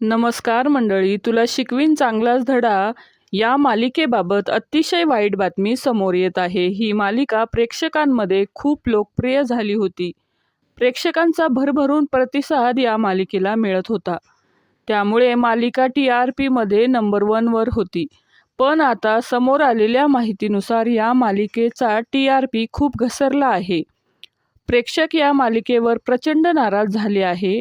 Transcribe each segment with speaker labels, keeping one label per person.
Speaker 1: नमस्कार मंडळी तुला शिकवीन चांगलाच धडा या मालिकेबाबत अतिशय वाईट बातमी समोर येत आहे. ही मालिका प्रेक्षकांमध्ये खूप लोकप्रिय झाली होती. प्रेक्षकांचा भरभरून प्रतिसाद या मालिकेला मिळत होता. त्यामुळे मालिका टी आर पीमध्ये नंबर वनवर होती. पण आता समोर आलेल्या माहितीनुसार या मालिकेचा टी आर पी खूप घसरला आहे. प्रेक्षक या मालिकेवर प्रचंड नाराज झाले आहे.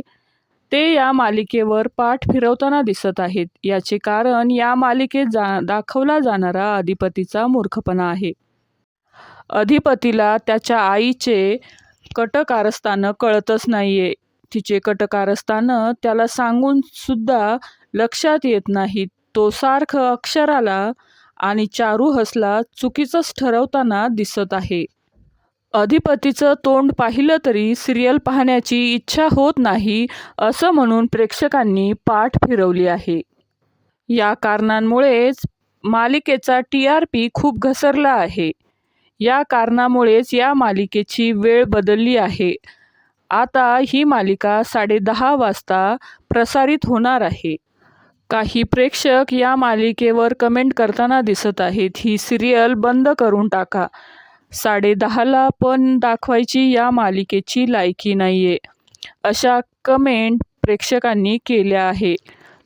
Speaker 1: ते या मालिकेवर पाठ फिरवताना दिसत आहेत. याचे कारण या मालिकेत जा दाखवला जाणारा अधिपतीचा मूर्खपणा आहे. अधिपतीला त्याच्या आईचे कटकारस्थानं कळतच नाहीये. तिचे कटकारस्थानं त्याला सांगून सुद्धा लक्षात येत नाहीत. तो सारखं अक्षराला आणि चारू हसला चुकीचंच ठरवताना दिसत आहे. अधिपतीचं तोंड पाहिलं तरी सिरियल पाहण्याची इच्छा होत नाही असं म्हणून प्रेक्षकांनी पाठ फिरवली आहे. या कारणांमुळेच मालिकेचा टी आर पी खूप घसरला आहे. या कारणामुळेच या मालिकेची वेळ बदलली आहे. आता ही मालिका साडेदहा वाजता प्रसारित होणार आहे. काही प्रेक्षक या मालिकेवर कमेंट करताना दिसत आहेत ही सिरियल बंद करून टाका. साडेदहाला पण दाखवायची या मालिकेची लायकी नाही आहे अशा कमेंट प्रेक्षकांनी केल्या आहे.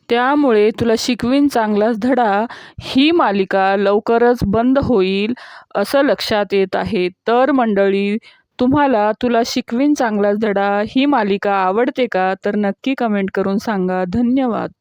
Speaker 1: त्यामुळे तुला शिकवीन चांगलाच धडा ही मालिका लवकरच बंद होईल असं लक्षात येत आहे. तर मंडळी तुम्हाला तुला शिकवीन चांगलाच धडा ही मालिका आवडते का? तर नक्की कमेंट करून सांगा. धन्यवाद.